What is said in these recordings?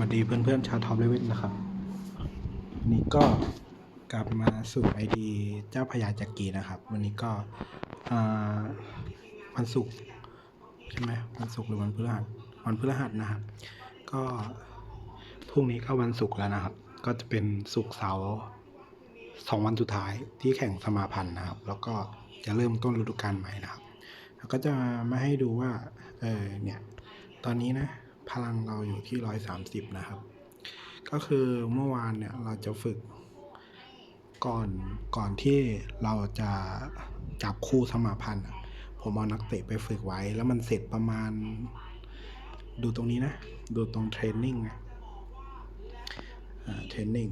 วัสดีเพื่อนๆชาวท็อปเลเวลนะครับวันนี้ก็กลับมาสู่ไอดีเจ้าพญาจักรีนะครับ วันนี้ก็วันศุกร์ใช่ไหมวันศุกร์หรือวันพฤหัสวันพฤหัสนะครับ ก็พรุ่งนี้ก็วันศุกร์แล้วนะครับ ก็จะเป็นศุกร์เสาร์สองวันสุดท้ายที่แข่งสมาพันธ์นะครับ แล้วก็จะเริ่มต้นฤดูกาลใหม่นะครับแล้วก็จะมาให้ดูว่าเออเนี่ยตอนนี้นะ พลังเราอยู่ที่ร้อยสามสิบนะครับ ก็คือเมื่อวานเนี่ยเราจะฝึก ก่อนก่อนที่เราจะจับคู่สมาพันธ์ผมเอานักเตะไปฝึกไว้ แล้วมันเสร็จประมาณ ดูตรงนี้นะ ดูตรงเทรนนิ่งนะอ่าเทรนนิ่ง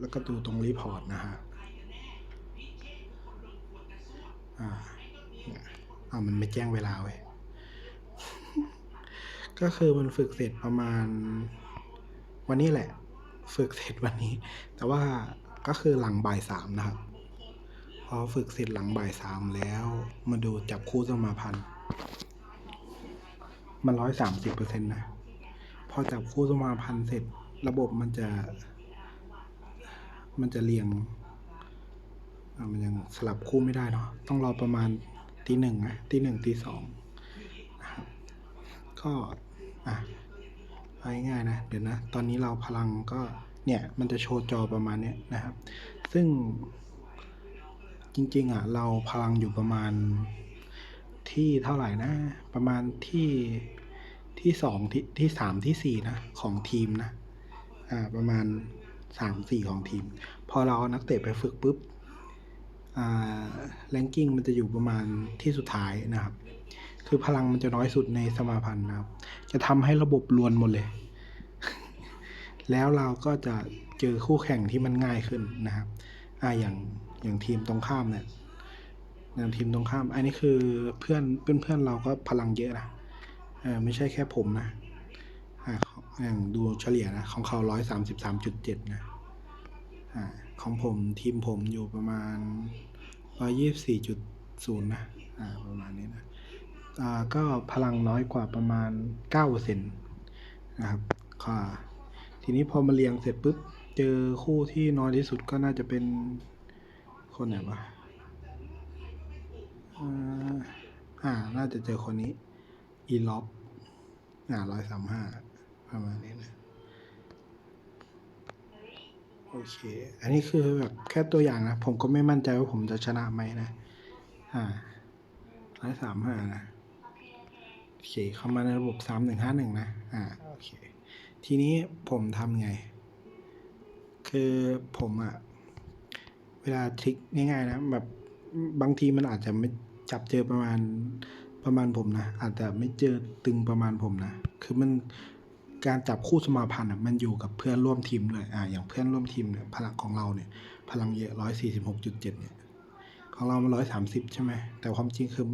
แล้วก็ดูตรงรีพอร์ตนะฮะอ่าอ่ามันไม่แจ้งเวลาเว้ย ก็คือมันฝึกเสร็จประมาณวันนี้แหละ ฝึกเสร็จวันนี้ แต่ว่าก็คือหลังบ่ายสามนะครับ พอฝึกเสร็จหลังบ่ายสามแล้ว มาดูจับคู่สมาพันธ์มันร้อยสามสิบเปอร์เซ็นต์นะ พอจับคู่สมาพันธ์เสร็จระบบมันจะ มันจะเรียง มันยังสลับคู่ไม่ได้เนาะต้องรอประมาณตีหนึ่งนะตีหนึ่งตีสองนะครับก็ อะเอาง่ายๆนะ เดี๋ยวนะ ตอนนี้เราพลังก็ เนี่ย มันจะโชว์จอประมาณเนี้ยนะครับ ซึ่งจริงๆอะ เราพลังอยู่ประมาณที่เท่าไหร่นะ ประมาณที่ที่สองที่ที่สามที่สี่นะ ของทีมนะ อ่า ประมาณสามสี่ของทีม พอเราเอานักเตะไปฝึกปุ๊บ อ่าแรงกิ้งมันจะอยู่ประมาณที่สุดท้ายนะครับ คือพลังมันจะน้อยสุดในสมาพันธ์นะครับ จะทำให้ระบบรวนหมดเลย แล้วเราก็จะเจอคู่แข่งที่มันง่ายขึ้นนะครับ อ่าอย่างอย่างทีมตรงข้ามเนี่ยอย่างทีมตรงข้าม อันนี้คือเพื่อนเพื่อนเพื่อนเราก็พลังเยอะนะเออไม่ใช่แค่ผมนะอ่าอย่างดูเฉลี่ยนะ ของเขาร้อยสามสิบสามจุดเจ็ดนะอ่าของผมทีมผมอยู่ประมาณร้อยยี่สิบสี่จุดศูนย์นะ อ่า ประมาณนี้นะ ก็พลังน้อยกว่าประมาณเก้าเปอร์เซ็นต์นะครับค่ะทีนี้พอมาเรียงเสร็จปุ๊บ เจอคู่ที่น้อยที่สุดก็น่าจะเป็นคนไหนวะอ่าอ่าน่าจะเจอคนนี้อีล็อปอ่าร้อยสามห้าประมาณนี้นะโอเค อันนี้คือแบบแค่ตัวอย่างนะ ผมก็ไม่มั่นใจว่าผมจะชนะไหมนะ อ่าร้อยสามห้านะ โอเค เข้ามาในระบบสามหนึ่งห้าหนึ่งนะ อ่า โอเค ทีนี้ผมทำไง คือผมอะเวลาทริคง่ายๆนะ แบบบางทีมันอาจจะไม่จับเจอประมาณประมาณผมนะ อาจจะไม่เจอตึงประมาณผมนะ คือมันการจับคู่สมาพันธ์อะมันอยู่กับเพื่อนร่วมทีมด้วย อ่า อย่างเพื่อนร่วมทีมเนี่ย พลังของเราเนี่ย พลังเยอะร้อยสี่สิบหกจุดเจ็ดเนี่ย ของเรามันร้อยสามสิบใช่ไหม แต่ความจริงคือ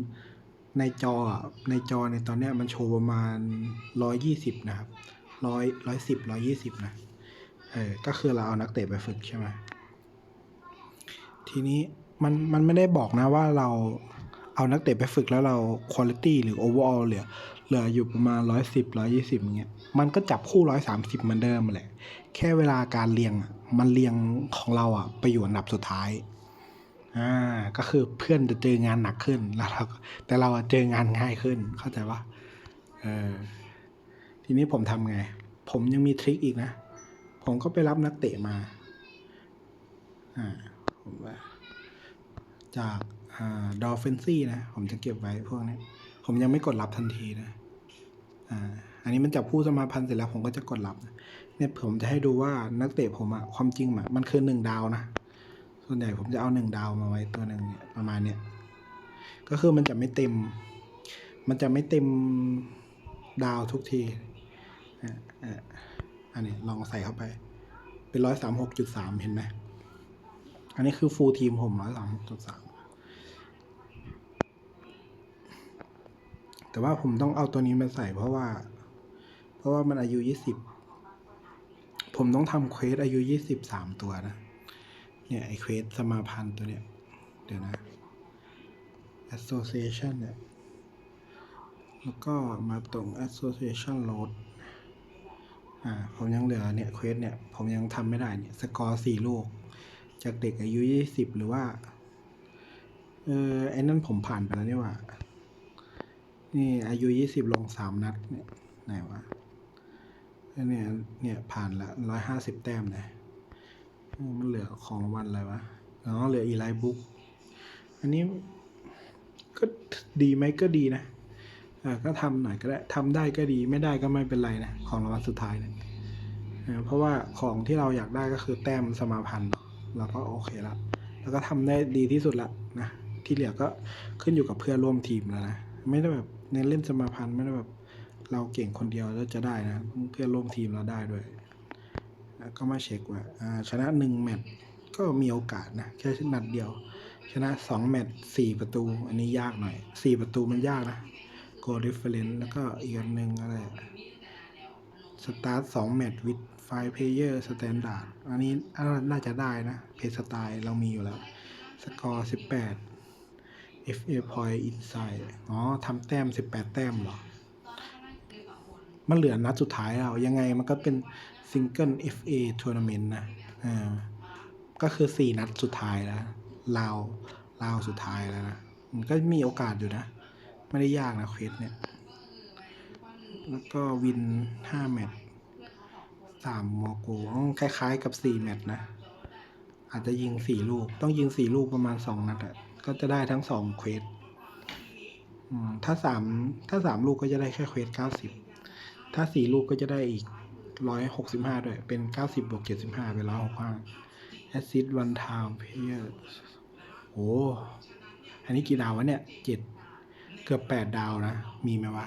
ในจออะในจอในตอนเนี้ยมันโชว์ประมาณร้อยยี่สิบนะครับร้อยร้อยสิบร้อยี่สิบนะเออก็คือเราเอานักเตะไปฝึกใช่ไหมทีนี้มันมันไม่ได้บอกนะว่าเราเอานักเตะไปฝึกแล้วเราคุณ i t y หรือ overall เหลือเหลืออยู่ประมาณร้อยสิบร้อยี่สิบเงี้ยมันก็จับคู่ร้อยสามสิบเหมือนเดิมแหละ แค่เวลาการเรียงอะมันเรียงของเราอะไปอยู่อันดับสุดท้าย อ่าก็คือเพื่อนจะเจองานหนักขึ้นแล้วเราแต่เราเจองานง่ายขึ้นเข้าใจปะเออทีนี้ผมทำไง ผมยังมีทริคอีกนะ ผมก็ไปรับนักเตะมาอ่าผมว่าจากอ่าดอฟเฟนซี่นะ ผมจะเก็บไว้พวกนี้ผมยังไม่กดรับทันทีนะอ่าอันนี้มันจับคู่สมาพันธ์เสร็จแล้วผมก็จะกดรับ เนี่ยผมจะให้ดูว่านักเตะผมอะความจริงอะมันคือหนึ่งดาวนะ ส่วนใหญ่ผมจะเอาหนึ่งดาวมาไว้ตัวหนึ่งเนี่ยประมาณเนี้ยก็คือมันจะไม่เต็ม มันจะไม่เต็มดาวทุกทีอันนี้ลองใส่เข้าไป เป็นร้อยสามหกจุดสามเห็นไหมอันนี้คือฟูลทีมผมร้อยสามหกจุดสามแต่ว่าผมต้องเอาตัวนี้มาใส่เพราะว่า เพราะว่ามันอายุยี่สิบผมต้องทำเควสอายุยี่สิบสามตัวนะ เนี่ยไอเควสสมาพันธ์ตัวเนี้ย เดี๋ยวนะ association เนี่ย แล้วก็มาตรง association load อ่า ผมยังเหลือเนี่ยเควสเนี่ย ผมยังทำไม่ได้เนี่ย สกอร์สี่ลูก จากเด็กอายุยี่สิบหรือว่า เออไอ้นั่นผมผ่านไปแล้วนี่ว่า นี่อายุยี่สิบลงสามนัดเนี่ย ไหนวะเนี่ย เนี่ยผ่านละร้อยห้าสิบแต้มเลยเออ มันเหลือของรางวัลอะไรวะอ๋อเหลืออีไลบุ๊กอันนี้ก็ดีไหมก็ดีนะก็ทำหน่อยก็ได้ทำได้ก็ดีไม่ได้ก็ไม่เป็นไรนะ ของรางวัลสุดท้ายนี่ยเพราะว่าของที่เราอยากได้ก็คือแต้มสมาพันธ์เนาะเราก็โอเคละแล้วก็ทำได้ดีที่สุดละนะที่เหลือก็ขึ้นอยู่กับเพื่อนร่วมทีมแล้วนะไม่ได้แบบเน้นเล่นสมาพันธ์ไม่ได้แบบเราเก่งคนเดียวแล้วจะได้นะเพื่อนร่วมทีมเราได้ด้วย แล้วก็มาเช็คว่าชนะหนึ่งแมตช์ก็มีโอกาสนะแค่ชนัดเดียว ชนะสองแมตช์สี่ประตู อันนี้ยากหน่อยสี่ประตูมันยากนะ goal difference แล้วก็อีกอันหนึ่งอะไรสตาร์ทสองแมตช์วิดไฟเพเยอร์สแตนดาร์ดอันนี้น่าจะได้นะ เพสไตล์เรามีอยู่แล้ว สกอร์สิบแปด FA point inside อ๋อทำแต้มสิบแปดแต้มเหรอ มันเหลือนัดสุดท้ายแล้ว ยังไงมันก็เป็น ซิงเกิล FA ทัวร์นาเมนต์นะอ่าก็คือสี่นัดสุดท้ายแล้วลาวลาวสุดท้ายแล้วนะ มันก็มีโอกาสอยู่นะ ไม่ได้ยากนะเควสเนี่ย แล้วก็วินห้าแมตช์สามมอโกอ๋อคล้ายๆกับสี่แมตช์นะ อาจจะยิงสี่ลูก ต้องยิงสี่ลูกประมาณสองนัดอะก็จะได้ทั้งสองเควสอืมถ้าสามถ้าสามลูกก็จะได้แค่เควสเก้าสิบถ้าสี่ลูกก็จะได้อีก ร้อยหกสิบห้าด้วย เป็นเก้าสิบบวกเจ็ดสิบห้าเป็นร้อยหกห้าแอซิดวันทม์เพีย์โอ้อันนี้กี่ดาววะเนี่ยเจ็ดเกือบแปดดาวนะ มีไหมวะ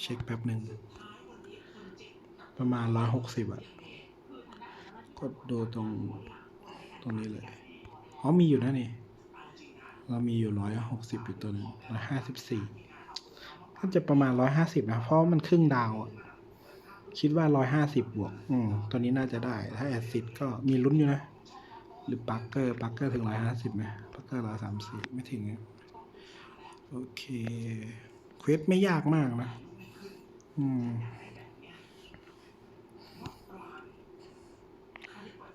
เช็คแป๊บหนึ่ง ประมาณร้อยหกสิบอะกดดูตรงตรงนี้เลย อ๋อมีอยู่นะนี่ เรามีอยู่ร้อยหกสิบอยู่ตัวนึงร้อยห้าสิบสี่ น่าจะประมาณร้อยห้าสิบนะ เพราะมันครึ่งดาวคิดว่าร้อยห้าสิบบวก อืมตัวนี้น่าจะได้ ถ้าแอดซิดก็มีลุ้นอยู่นะ หรือปักเกอร์ปักเกอร์ถึงร้อยห้าสิบไหมปักเกอร์ร้อยสามสิบไม่ถึงโอเคเควสไม่ยากมากนะ อืม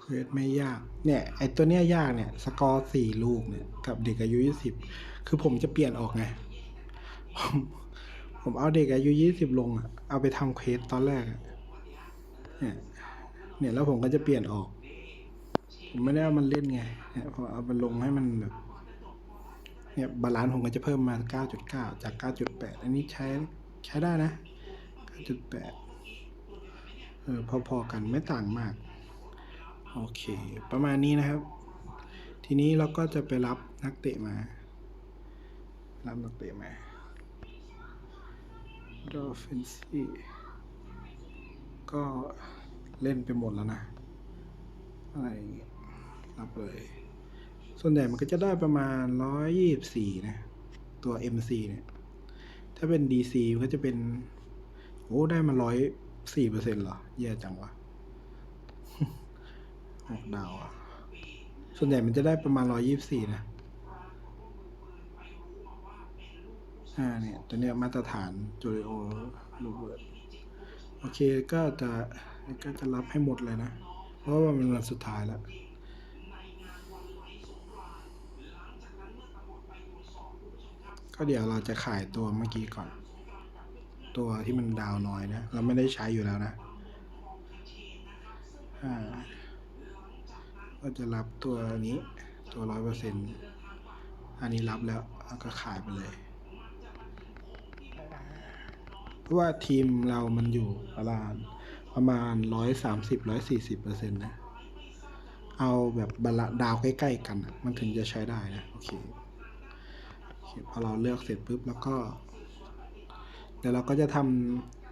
เควสไม่ยาก เนี่ย ไอตัวเนี้ยยากเนี่ย สกอร์สี่ลูกเนี่ย กับเด็กอายุยี่สิบ คือผมจะเปลี่ยนออกไงผม ผมเอาเด็กอายุยี่สิบลงอะเอาไปทำเควสตอนแรกเนี่ยเนี่ยแล้วผมก็จะเปลี่ยนออก ผมไม่ได้เอามันเล่นไงเนี่ยพอเอามันลงให้มันแบบเนี่ยบาลานซ์ผมก็จะเพิ่มมา 9.9 จาก 9.8 อันนี้ใช้ใช้ได้นะ 9.8 เออพอๆกันไม่ต่างมาก โอเค ประมาณนี้นะครับ ทีนี้เราก็จะไปรับนักเตะมา รับนักเตะมา ดอฟเฟนซี่ก็เล่นไปหมดแล้วนะ อะไรรับเลย ส่วนใหญ่มันก็จะได้ประมาณร้อยยี่บสี่นะ ตัว MC เนี่ย ถ้าเป็น DC มันก็จะเป็น โอ้ ได้มาร้อยสี่เปอร์เซ็นต์เหรอ แย่จังวะหกดาวอะ ส่วนใหญ่มันจะได้ประมาณร้อยยี่บสี่นะ อ่าเนี่ยตัวเนี้ยมาตรฐานจูริโอรูเบิร์ตโอเคก็จะก็จะรับให้หมดเลยนะ เพราะว่ามันวันสุดท้ายแล้วก็เดี๋ยวเราจะขายตัวเมื่อกี้ก่อน ตัวที่มันดาวน้อยนะ เราไม่ได้ใช้อยู่แล้วนะอ่าก็จะรับตัวนี้ตัวร้อยเปอร์เซ็นต์อันนี้รับแล้วแล้วก็ขายไปเลย เพราะว่าทีมเรามันอยู่ประมาณประมาณร้อยสามสิบร้อยสี่สิบเปอร์เซ็นต์นะ เอาแบบบลดาวใกล้ๆกันอะมันถึงจะใช้ได้นะ โอเคโอเค พอเราเลือกเสร็จปุ๊บแล้วก็ เดี๋ยวเราก็จะท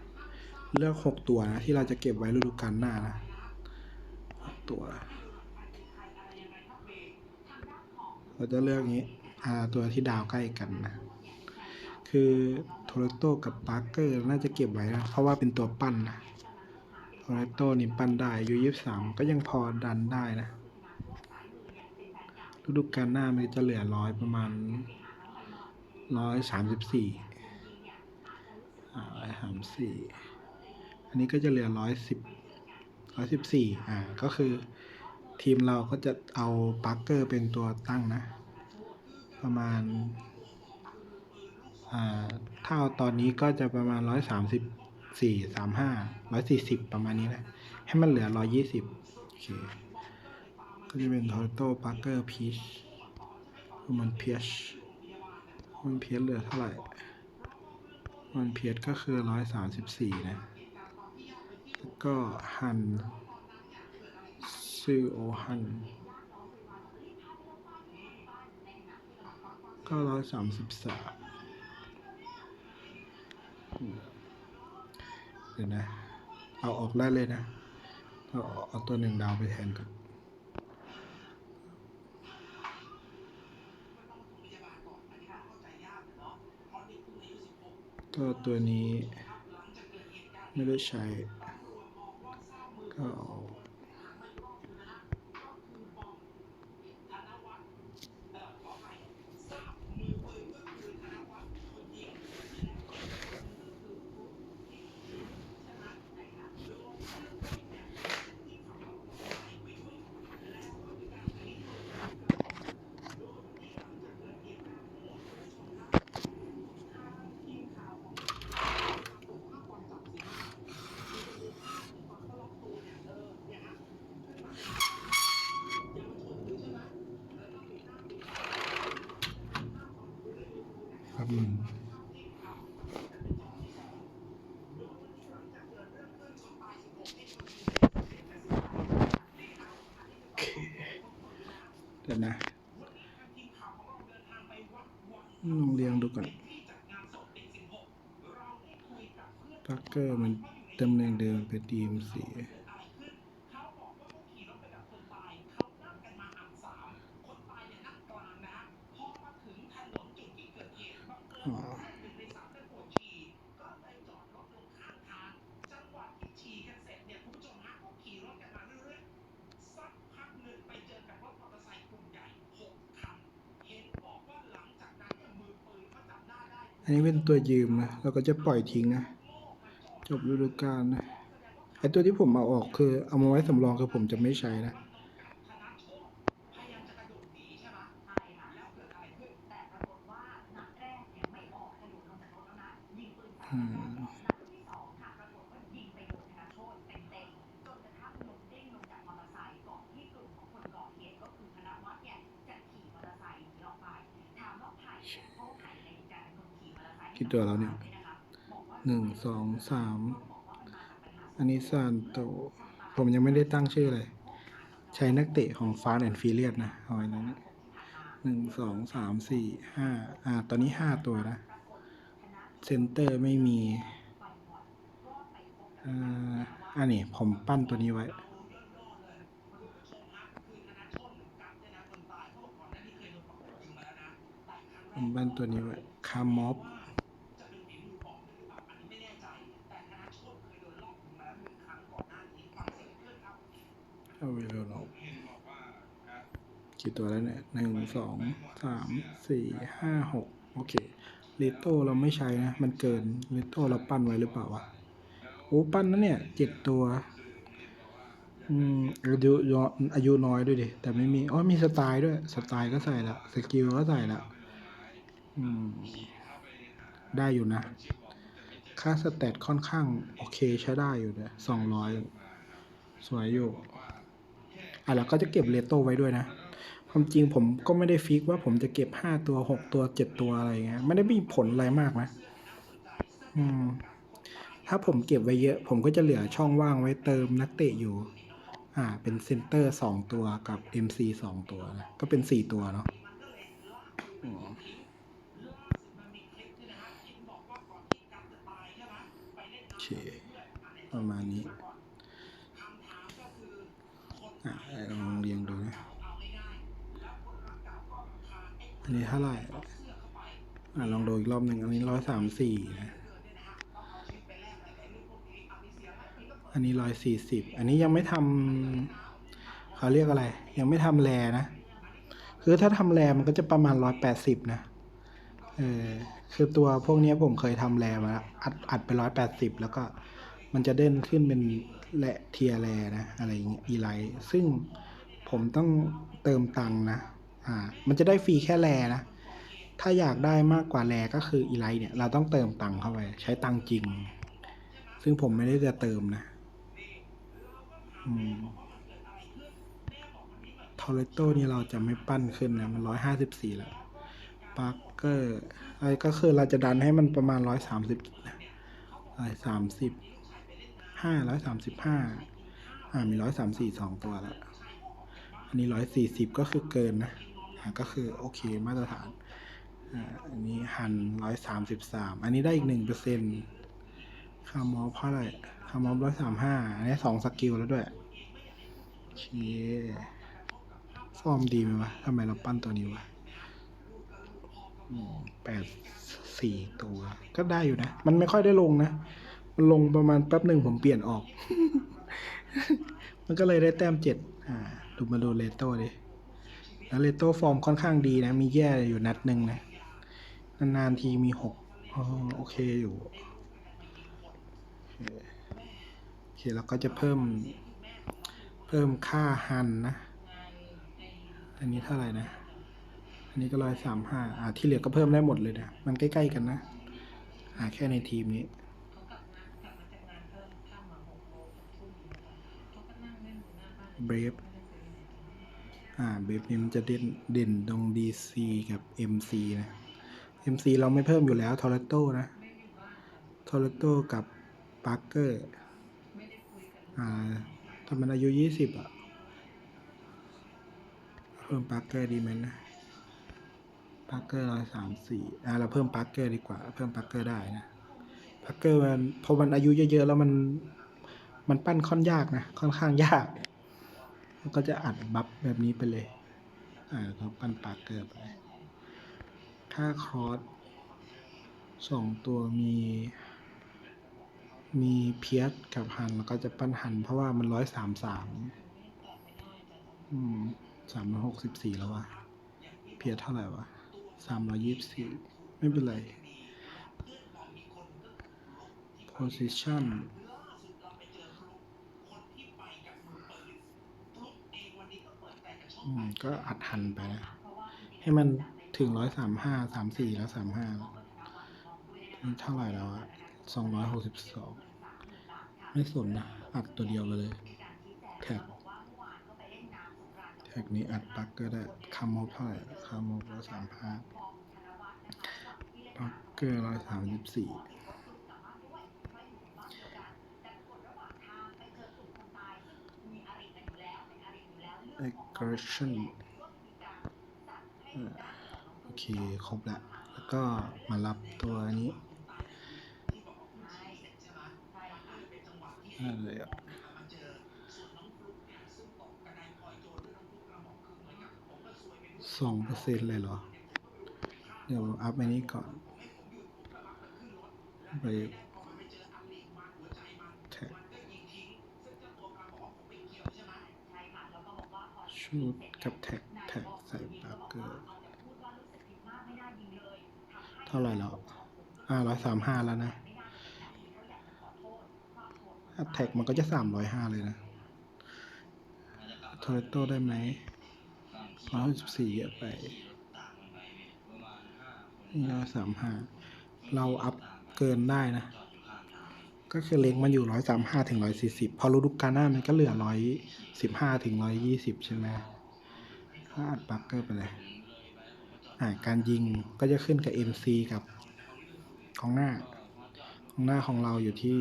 ำเลือกหกตัวนะ ที่เราจะเก็บไว้ฤดูกาลหน้านะตัวเราจะเลือกงี้ อ่า ตัวที่ดาวใกล้กันนะ คือ โทรโตกับปาร์เกอร์น่าจะเก็บไว้นะ เพราะว่าเป็นตัวปั้นนะโทรโตนี่ปั้นได้ยุยี่สามก็ยังพอดันได้นะฤดูกาลหน้ามันจะเหลือร้อยประมาณร้อยสามสิบสี่ร้อยสามสี่อันนี้ก็จะเหลือร้อยสิบร้อยสิบสี่อ่า ก็คือทีมเราก็จะเอาปาร์เกอร์เป็นตัวตั้งนะ ประมาณ เอาตอนนี้ก็จะประมาณร้อยสามสิบสี่สามห้าร้อยสี่สิบประมาณนี้แหละ ให้มันเหลือร้อยยี่สิบโอเค ก็จะเป็นทอร์โต้ปาร์เกอร์พีชมันเพียชมันเพียชเหลือเท่าไหร่ มันเพียชก็คือร้อยสามสิบสี่นะ แล้วก็ฮันซิโอฮันก็ร้อยสามสิบสาม เดี๋ยวนะ เอาออกได้เลยนะเอาเอาตัวหนึ่งดาวไปแทนก่อนก็ตัวนี้ไม่ได้ใช้ก็เอาครับหนึ่งโอเค เดี๋ยวนะลองเรียงดูก่อนปักเกอร์มันตำแหน่งเดิมเป็นทีมสีอ๋อ อันนี้เป็นตัวยืมนะเราก็จะปล่อยทิ้งนะ จบฤดูกาลนะไอตัวที่ผมเอาออกคือเอามาไว้สำรองคือผมจะไม่ใช้นะ อืม กี่ตัวแล้วเนี่ย หนึ่ง สองสามอันนี้ซานโตผมยังไม่ได้ตั้งชื่อเลย ใช้นักเตะของฟาสแอนด์ฟิเลียสนะเอาไว้นั้นหนึ่งสองสามสี่ห้าอ่า ตอนนี้ห้าตัวนะเซนเตอร์ไม่มีอ่าอันนี้ผมปั้นตัวนี้ไว้ผมปั้นตัวนี้ไว้คาร์มอฟ เอาไปเลยเรากี่ตัวแล้วเนี่ยหนึ่งสองสามสี่ห้าหกโอเคลิโต้เราไม่ใช้นะ มันเกินลิโต้เราปั้นไว้หรือเปล่าวะโอ้ปั้นนะเนี่ยเจ็ดตัวอืมอายุยออายุน้อยด้วยดิ แต่ไม่มีอ๋อมีสไตล์ด้วย สไตล์ก็ใส่ละสกิลก็ใส่ละอืม ได้อยู่นะ ค่าสแตทค่อนข้าง โอเคใช้ได้อยู่นะสองร้อยสวยอยู่ อะแล้วก็จะเก็บเลโต้ไว้ด้วยนะ ความจริงผมก็ไม่ได้ฟิกว่าผมจะเก็บห้าตัวหกตัวเจ็ดตัวอะไรเงี้ยไม่ได้มีผลอะไรมากนะอืม ถ้าผมเก็บไว้เยอะ ผมก็จะเหลือช่องว่างไว้เติมนักเตะอยู่ อ่า เป็นเซนเตอร์สองตัวกับ MC สองตัวนะก็เป็นสี่ตัวเนาะอืมโอเคประมาณนี้ ลองเรียงดูนะอันนี้เท่าไหร่อะลองดูอีกรอบหนึ่งอันนี้ร้อยสามสี่นะอันนี้ร้อยสี่สิบอันนี้ยังไม่ทำเขาเรียกอะไร ยังไม่ทำแรนะ คือถ้าทำแรมันก็จะประมาณร้อยแปดสิบนะเออคือตัวพวกนี้ผมเคยทำแรมาแล้วอัดอัดไปร้อยแปดสิบแล้วก็ มันจะเด่นขึ้นเป็นแหละเทียแรนะอะไรอย่างเงี้ยอีไลท์ซึ่งผมต้องเติมตังนะอ่ามันจะได้ฟรีแค่แรนะ ถ้าอยากได้มากกว่าแรก็คืออีไลท์เนี่ยเราต้องเติมตังเข้าไป ใช้ตังจริง ซึ่งผมไม่ได้จะเติมนะอืมทอร์เรโตนี่เราจะไม่ปั้นขึ้นนะมันร้อยห้าสิบสี่แล้วปาร์เกอร์อะไรก็คือเราจะดันให้มันประมาณร้อยสามสิบร้อยสามสิบ ห้าร้อยสามสิบห้าอ่ามีร้อยสามสี่สองตัวแล้วอันนี้ร้อยสี่สิบก็คือเกินนะอ่าก็คือโอเคมาตรฐานอ่าอันนี้หันร้อยสามสิบสามอันนี้ได้อีกหนึ่งเปอร์เซ็นต์คาร์มอฟเท่าไหร่คาร์มอฟร้อยสามห้าอันนี้สองสกิลแล้วด้วยโอเคฟอร์มดีไหมวะทำไมเราปั้นตัวนี้วะแปดสี่ตัว ก็ได้อยู่นะ มันไม่ค่อยได้ลงนะ ลงประมาณแป๊บหนึ่งผมเปลี่ยนออก มันก็เลยได้แต้มเจ็ดอ่าดูมาดูเลโต้ดิ แล้วเลโต้ฟอร์มค่อนข้างดีนะ มีแย่อยู่นัดหนึ่งนะ นานๆทีมีหกอ๋อโอเคอยู่โอเคแล้วก็จะเพิ่ม เพิ่มค่าหันนะ อันนี้เท่าไหร่นะ อันนี้ก็ร้อยสามห้าอ่าที่เหลือก็เพิ่มได้หมดเลยนะ มันใกล้ๆกันนะ อ่าแค่ในทีมนี้ เบรฟอ่าเบรฟนี่มันจะเด่นเด่นตรง DC กับ MC นะ MC เราไม่เพิ่มอยู่แล้วทอร์เรโตนะทอร์เรโตกับปาร์เกอร์อ่าถ้ามันอายุยี่สิบอะเพิ่มปาร์เกอร์ดีไหมนะปาร์เกอร์ร้อยสามสี่อ่าเราเพิ่มปาร์เกอร์ดีกว่า เพิ่มปาร์เกอร์ได้นะปาร์เกอร์มันพอมันอายุเยอะๆแล้วมัน มันปั้นค่อนยากนะ ค่อนข้างยาก มันก็จะอัดบัฟแบบนี้ไปเลย อ่าเราปั้นปาร์เกอร์ไปถ้าครอสสองตัวมี มีเพียสกับฮันแล้วก็จะปั้นฮัน เพราะว่ามันร้อยสามสามอืมสามร้อยหกสิบสี่แล้ววะเพียสเท่าไหร่วะสามร้อยยี่สิบสี่ไม่เป็นไร position อืมก็อัดหันไปนะ ให้มันถึงร้อยสามห้าสามสี่แล้วสามห้านี่เท่าไหร่แล้วอะสองร้อยหกสิบสองไม่สนนะ อัดตัวเดียวเลยแท็กแท็กนี้อัดปักก็ได้คาร์โมเท่าไหร่คาร์โมร้อยสามห้าปักเกอร์ร้อยสามสิบสี่ aggression เอ่อโอเค ครบละแล้วก็มารับตัวนี้อะไรอะสองเปอร์เซ็นต์เลยเหรอ เดี๋ยวอัพอันนี้ก่อนไปแท็ก ชูดกับแท็กแท็กใส่ปากเกอร์เท่าไหร่แล้วอ่าร้อยสามห้าแล้วนะแท็กมันก็จะสามร้อยห้าเลยนะโทอร์โต้ได้ไหมร้อยสิบสี่เยอะไปร้อยสามห้าเราอัพเกินได้นะ ก็คือเล็งมันอยู่ร้อยสามห้าถึงร้อยสี่สิบพอฤดูกาลหน้ามันก็เหลือร้อยสิบห้าถึงร้อยยี่สิบใช่ไหมก็อัดปักเกอร์ไปเลยอ่าการยิงก็จะขึ้นกับ MC กับของหน้า ของหน้าของเราอยู่ที่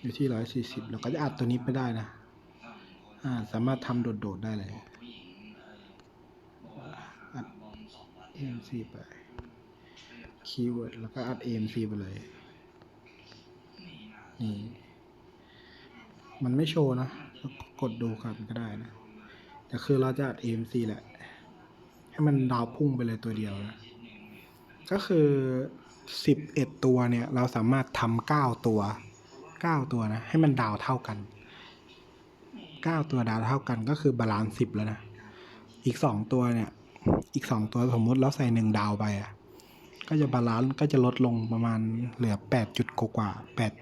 อยู่ที่ร้อยสี่สิบเราก็จะอัดตัวนี้ไปได้นะอ่าสามารถทำโดดๆได้เลยอัด MC ไป คีย์เวิร์ดแล้วก็อัด AMC ไปเลย นี่ มันไม่โชว์นะก็กดดูกันก็ได้นะ แต่คือเราจะอัด AMC แหละ ให้มันดาวพุ่งไปเลยตัวเดียวนะ ก็คือสิบเอ็ดตัวเนี่ย เราสามารถทำเก้าตัวเก้าตัวนะ ให้มันดาวเท่ากันเก้าตัวดาวเท่ากันก็คือบาลานซ์สิบแล้วนะ อีกสองตัวเนี่ย อีกสองตัวสมมุติเราใส่หนึ่งดาวไปอะ ก็จะบาลานซ์ก็จะลดลงประมาณเหลือแปดจุดกว่าแปด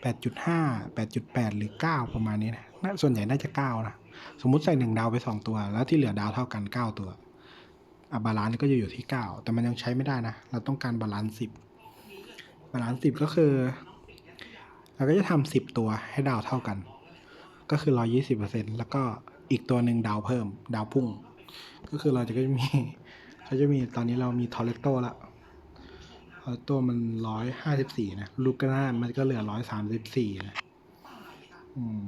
แปดจุดห้าแปดจุดแปดหรือเก้าประมาณนี้นะ ส่วนใหญ่น่าจะเก้านะ สมมุติใส่หนึ่งดาวไปสองตัว แล้วที่เหลือดาวเท่ากันเก้าตัวอะบาลานซ์ก็จะอยู่ที่เก้าแต่มันยังใช้ไม่ได้นะ เราต้องการบาลานซ์สิบบาลานซ์สิบก็คือ เราก็จะทำสิบตัวให้ดาวเท่ากัน ก็คือร้อยี่สิบเปอร์เซ็นแล้วก็อีกตัวหนึ่งดาวเพิ่ม ดาวพุ่ง ก็คือเราจะก็จะมีเขาจะมีตอนนี้เรามีทอร์เรโตละท อร์เรโตมันร้อยห้าสิบสี่นะ ลูกาน่ามันก็เหลือร้อยสามสิบสี่นะอืม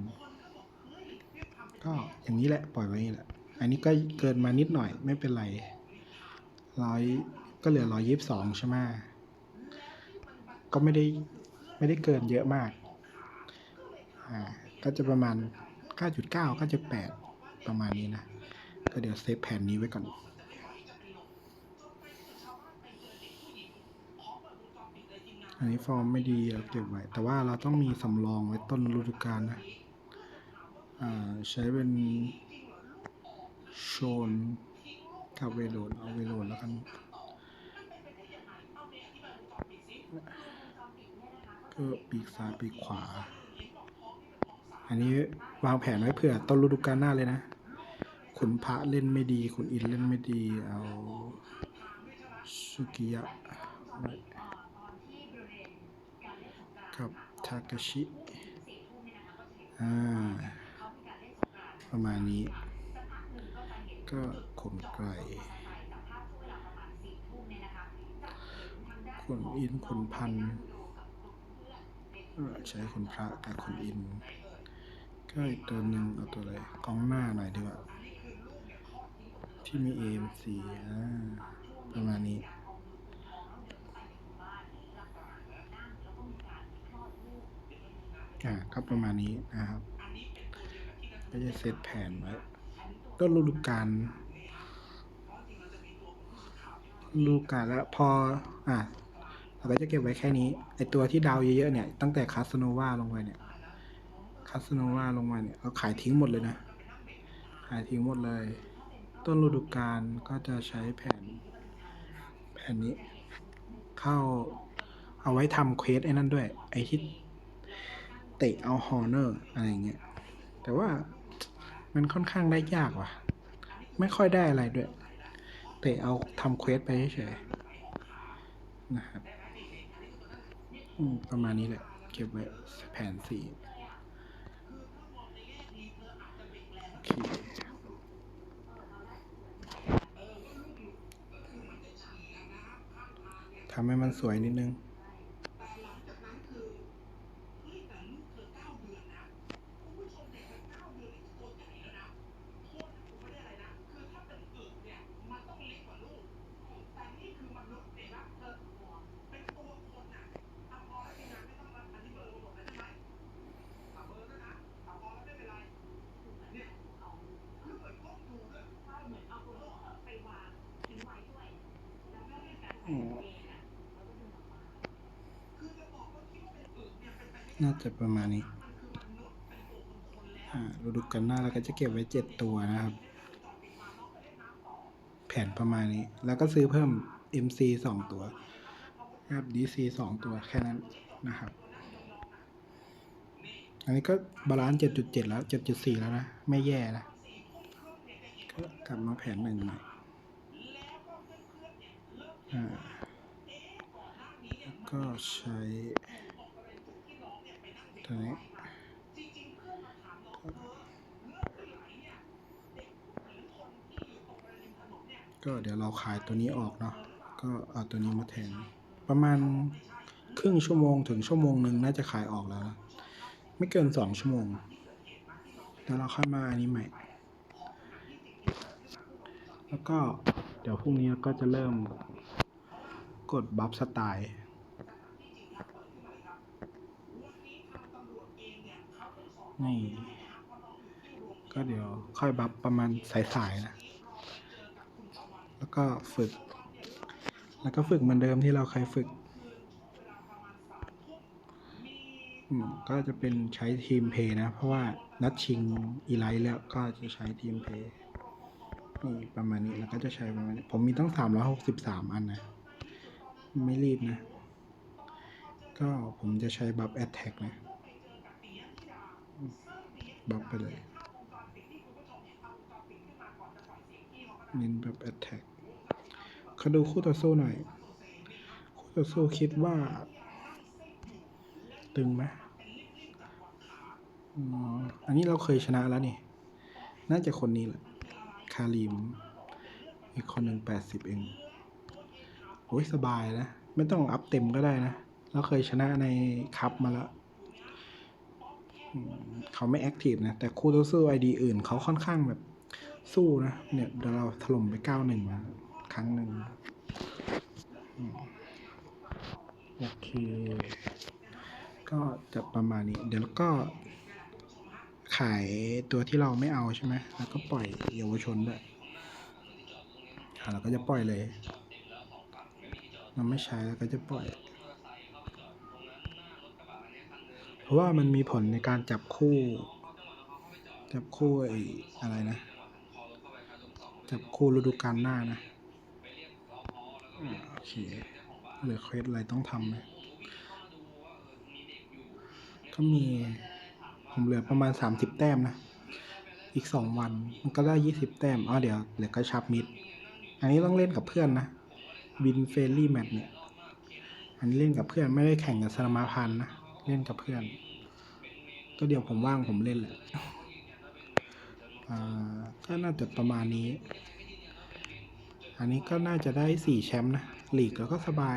ก็อย่างนี้แหละปล่อยไว้นี้แหละ อันนี้ก็เกินมานิดหน่อยไม่เป็นไรร้อยก็เหลือร้อยยี่สิบสองใช่ไหมก็ไม่ได้ไม่ได้เกินเยอะมาก อ่า ก็จะประมาณเก้าจุดเก้าก็จะแปดประมาณนี้นะ ก็เดี๋ยวเซฟแผ่นนี้ไว้ก่อน อันนี้ฟอร์มไม่ดีเราเก็บไว้ แต่ว่าเราต้องมีสำรองไว้ต้นฤดูกาลนะใช้เป็นโชนกับเวโรนเอาเวโรนแล้วกัน ก็ปีกซ้ายปีกขวา อันนี้วางแผนไว้เผื่อต้นฤดูกาลหน้าเลยนะขุนพระเล่นไม่ดีขุนอินเล่นไม่ดี เอาสุกิยะ ไว้กับทากาชิอ่าประมาณนี้ ก็ขนไก่ขนอินขนพันใช้ขนพระกับขนอินก็อีกตัวหนึ่งเอาตัวอะไรกองหน้าหน่อยดีกว่าที่มี AMC อ่าประมาณนี้ อ่าก็ประมาณนี้นะครับ ก็จะเซตแผนไว้ต้นฤดูกาลฤดูกาลแล้วพอ อะเราก็จะเก็บไว้แค่นี้ ไอตัวที่ดาวเยอะๆเนี่ย ตั้งแต่คาสโนวาลงไปเนี่ยคาสโนวาลงมาเนี่ยเราขายทิ้งหมดเลยนะ ขายทิ้งหมดเลย ต้นฤดูกาลก็จะใช้แผนแผนนี้ เข้าเอาไว้ทำเควสไอ้นั่นด้วย ไอที่ เตะเอาฮอร์เนอร์อะไรอย่างเงี้ย แต่ว่ามันค่อนข้างได้ยากว่ะ ไม่ค่อยได้อะไรด้วย เตะเอาทำเควสไปเฉยๆนะครับอืมประมาณนี้แหละ เก็บไว้แผนสี่ทำให้มันสวยนิดนึง น่าจะประมาณนี้อ่าเราดูกันหน้าเราก็จะเก็บไว้เจ็ดตัวนะครับ แผนประมาณนี้ แล้วก็ซื้อเพิ่ม MC สองตัวครับ DC สองตัวแค่นั้นนะครับ อันนี้ก็บาลานซ์เจ็ดจุดเจ็ดแล้วเจ็ดจุดสี่แล้วนะ ไม่แย่นะก็กลับมาแผนหนึ่งใหม่อ่าแล้ว ก็ใช้ตัวนี้ก็เดี๋ยวเราขายตัวนี้ออกเนาะ ก็เอาตัวนี้มาแทน ประมาณครึ่งชั่วโมงถึงชั่วโมงหนึ่งน่าจะขายออกแล้วนะไม่เกินสองชั่วโมง แล้วเราค่อยมาอันนี้ใหม่ แล้วก็เดี๋ยวพรุ่งนี้ก็จะเริ่ม กดบัฟสไตล์นี่ก็เดี๋ยวค่อยบัฟประมาณสายๆนะ แล้วก็ฝึก แล้วก็ฝึกเหมือนเดิมที่เราเคยฝึกอืมก็จะเป็นใช้ทีมเพย์นะ เพราะว่านัดชิงอีไลท์แล้วก็จะใช้ทีมเพย์นี่ประมาณนี้ แล้วก็จะใช้ประมาณนี้ ผมมีตั้งสามร้อยหกสิบสามอันนะ ไม่รีบนะ ก็ผมจะใช้บัฟแอ t แทกนะ บัฟไปเลยเน้นแบบแอ t แทกเขาดูคู่ต่อสู้หน่อย คู่ต่อสู้คิดว่า ตึงไหมอ๋ออันนี้เราเคยชนะแล้วนี่ น่าจะคนนี้แหละ คาริม อีกคนหนึ่งแปดสิบเอง โอ้ยสบายนะ ไม่ต้องอัพเต็มก็ได้นะเราเคยชนะในคัพมาแล้ว เขาไม่แอคทีฟนะ แต่คู่ต่อสู้ไอดีอื่นเขาค่อนข้างแบบสู้นะ เนี่ยเดี๋ยวเราถล่มไปเก้าหนึ่งมาครั้งหนึ่งโอเค ก็จะประมาณนี้ เดี๋ยวก็ขายตัวที่เราไม่เอาใช่ไหม แล้วก็ปล่อยเยาวชนด้วยเราก็จะปล่อยเลย เราไม่ใช้แล้วก็จะปล่อย เพราะว่ามันมีผลในการจับคู่ จับคู่ไอ้อะไรนะ จับคู่ฤดูกาลหน้านะโอเคเหลือเควสอะไรต้องทำไหมก็มีผมเหลือประมาณสามสิบแต้มนะ อีกสองวันมันก็ได้ยี่สิบแต้มอ๋อเดี๋ยวเหลือกระชับมิด อันนี้ต้องเล่นกับเพื่อนนะ บินเฟรลี่แมตเนี่ย อันนี้เล่นกับเพื่อนไม่ได้แข่งกับสนามพันธ์นะ เล่นกับเพื่อน ก็เดี๋ยวผมว่างผมเล่นแหละอ่าก็น่าจะประมาณนี้ อันนี้ก็น่าจะได้สี่แชมป์นะหลีกแล้วก็สบาย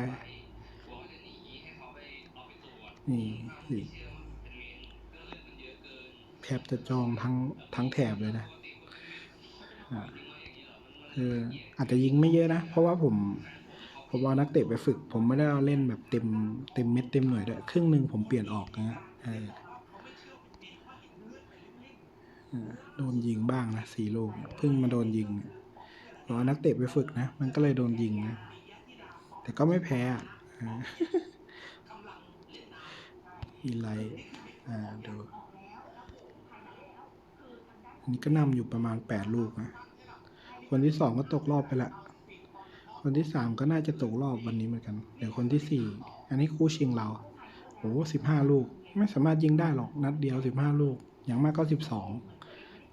นี่ลีกแทบจะจองทั้งทั้งแถบเลยนะอ่าคืออาจจะยิงไม่เยอะนะ เพราะว่าผม ผมเอานักเตะไปฝึก ผมไม่ได้เอาเล่นแบบเต็มเต็มเม็ดเต็มหน่วยด้วยครึ่งหนึ่งผมเปลี่ยนออกนะฮะเออเออโดนยิงบ้างนะสี่ลูกเพิ่งมาโดนยิงเนี่ยผมเอานักเตะไปฝึกนะ มันก็เลยโดนยิงนะ แต่ก็ไม่แพ้อะอีไลอ่าดูอันนี้ก็นำอยู่ประมาณแปดลูกนะคนที่สองก็ตกรอบไปละ คนที่สามก็น่าจะตกรอบวันนี้เหมือนกันเดี๋ยวคนที่สี่อันนี้คู่ชิงเราโอ้สิบห้าลูก ไม่สามารถยิงได้หรอกนัดเดียวสิบห้าลูก อย่างมากก็สิบสอง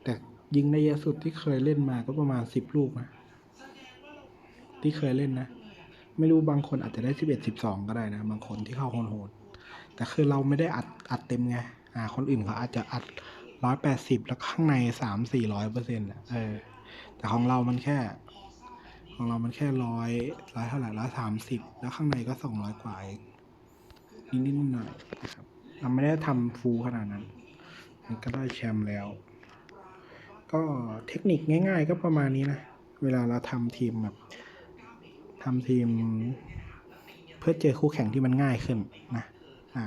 แต่ยิงได้เยอะสุดที่เคยเล่นมาก็ประมาณสิบลูกนะที่เคยเล่นนะ ไม่รู้บางคนอาจจะได้สิบเอ็ดสิบสองก็ได้นะ บางคนที่เข้าโหดๆแต่คือเราไม่ได้อัดอัดเต็มไงอ่า คนอื่นเขาอาจจะอัดร้อยแปดสิบแล้วข้างในสามสี่ร้อยเปอร์เซ็นต์ะเออแต่ของเรามันแค่ ของเรามันแค่ร้อยร้อยเท่าไหร่ร้อยสามสิบแล้วข้างในก็สองร้อยกว่าเองนิดๆหน่อยๆนะครับเราไม่ได้ทำฟูขนาดนั้นมันก็ได้แชมป์แล้ว ก็เทคนิคง่าย ๆ ก็ประมาณนี้นะ เวลาเราทำทีมแบบทำทีม เพื่อเจอคู่แข่งที่มันง่ายขึ้นนะอ่า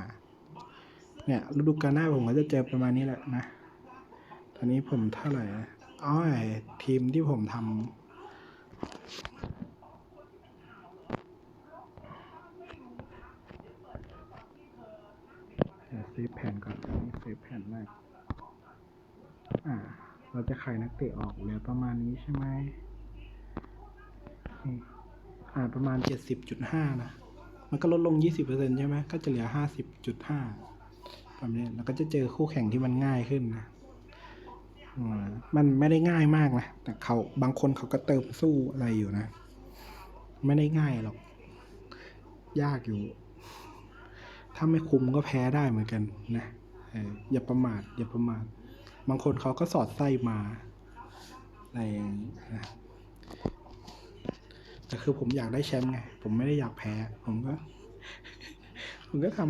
เนี่ยฤดูกาลหน้าผมก็จะเจอประมาณนี้แหละนะ ตอนนี้ผมเท่าไหร่อ๋อทีมที่ผมทำ เซฟแผ่นก่อนอันนี้เซฟแผ่นมาก อ่า เราจะขายนักเตะออกเหลือประมาณนี้ใช่ไหมอ่า ประมาณเจ็ดสิบจุดห้านะ มันก็ลดลงยี่สิบเปอร์เซ็นใช่ไหม ก็จะเหลือห้าสิบจุดห้าแบบนี้แล้วก็จะเจอคู่แข่งที่มันง่ายขึ้นนะ มันไม่ได้ง่ายมากนะ แต่เขาบางคนเขาก็เติมสู้อะไรอยู่นะ ไม่ได้ง่ายหรอก ยากอยู่ ถ้าไม่คุมก็แพ้ได้เหมือนกันนะอย่าประมาท อย่าประมาท บางคนเขาก็สอดไส้มาอะไรอย่างนี้นะแต่คือผมอยากได้แชมป์ไง ผมไม่ได้อยากแพ้ ผมก็ ผมก็ท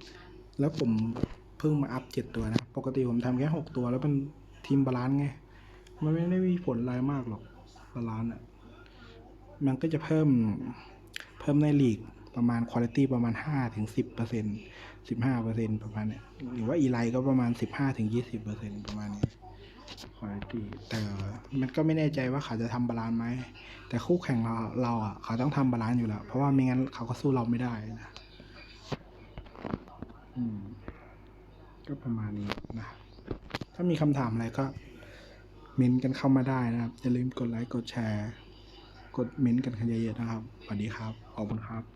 ำแล้วผมเพิ่งมาอัพเจ็ดตัวนะ ปกติผมทำแค่หกตัวแล้วเป็น ทีมบาลานซ์ไง มันไม่ได้มีผลอะไรมากหรอกบาลานซ์อะ มันก็จะเพิ่มเพิ่มในลีกประมาณคุณภาพประมาณห้าถึงสิบเปอร์เซ็นสิบห้าเปอร์เซ็นต์ประมาณเนี้ยหรือว่าอีไลก็ประมาณสิบห้าถึงยี่สิบเปอร์เซ็นต์ประมาณนี้คุณภาพแต่มันก็ไม่แน่ใจว่าเขาจะทำบาลานซ์ไหม แต่คู่แข่งเราเราอะเขาต้องทำบาลานซ์อยู่แล้ว เพราะว่าไม่งั้นเขาก็สู้เราไม่ได้นะอืมก็ประมาณนี้นะ ถ้ามีคำถามอะไรก็เม้นต์กันเข้ามาได้นะครับอย่าลืมกดไลค์กดแชร์ กดเม้นต์กันกันเยอะๆนะครับสวัสดีครับขอบคุณครับ